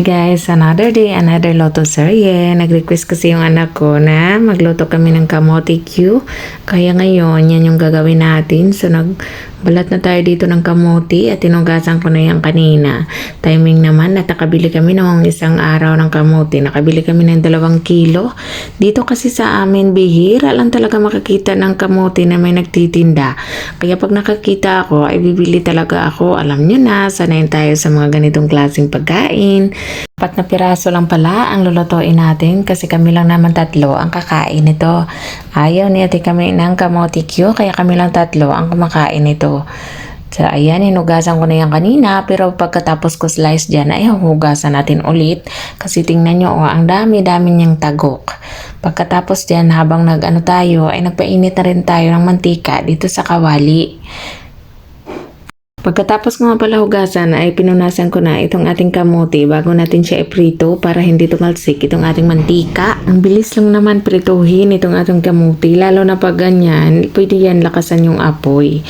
Guys, another day, another Lotto serye. Nag-request kasi yung anak ko na magluto kami ng kamote Q. Kaya ngayon, yan yung gagawin natin. So, nagbalat na tayo dito ng kamote at tinugasan ko na yan kanina. Timing naman, at nakabili kami noong isang araw ng kamote. Nakabili kami ng dalawang kilo. Dito kasi sa amin, bihira lang talaga makakita ng kamote na may nagtitinda. Kaya pag nakakita ako, ay bibili talaga ako. Alam nyo na, sanayin tayo sa mga ganitong klaseng pagkain. Apat na piraso lang pala ang lulutuin natin kasi kami lang naman tatlo ang kakain nito. Ayaw ni ate kami ng kamote kaya kami lang tatlo ang kumakain nito. So, ayan, hinugasan ko na yan kanina, pero pagkatapos ko slice dyan, ay hugasan natin ulit. Kasi tingnan nyo, oh, ang dami-dami niyang tagok. Pagkatapos dyan, habang nag-ano tayo, ay nagpainit na rin tayo ng mantika dito sa kawali. Pagkatapos nga pala hugasan ay pinunasan ko na itong ating kamote bago natin siya iprito para hindi tumalsik itong ating mantika. Ang bilis lang naman prituhin itong ating kamote lalo na pag ganyan, pwede yan lakasan yung apoy.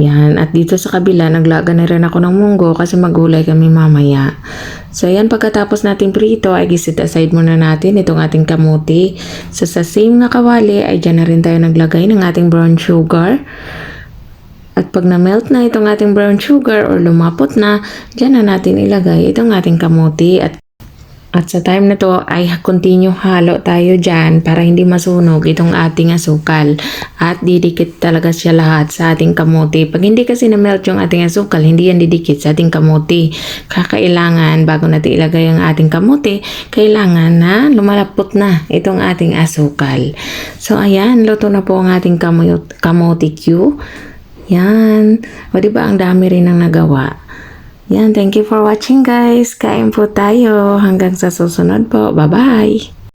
Yan, at dito sa kabila, naglaga na rin ako ng munggo kasi magulay kami mamaya. So, yan, pagkatapos natin prito, ay gisit aside muna natin itong ating kamuti. So, sa same na kawali, ay dyan na rin tayo naglagay ng ating brown sugar. At pag na-melt na itong ating brown sugar or lumapot na, dyan na natin ilagay itong ating kamuti. At, at sa time na to ay continue halo tayo dyan para hindi masunog itong ating asukal. At didikit talaga siya lahat sa ating kamuti. Pag hindi kasi na-melt yung ating asukal, hindi yan didikit sa ating kamuti. Kakailangan, bago natin ilagay ang ating kamuti, kailangan na lumalapot na itong ating asukal. So ayan, luto na po ang ating kamu- kamuti Q. Yan. O di ba ang dami rin ang nagawa. Yan, thank you for watching guys. Kain po tayo. Hanggang sa susunod po. Bye-bye.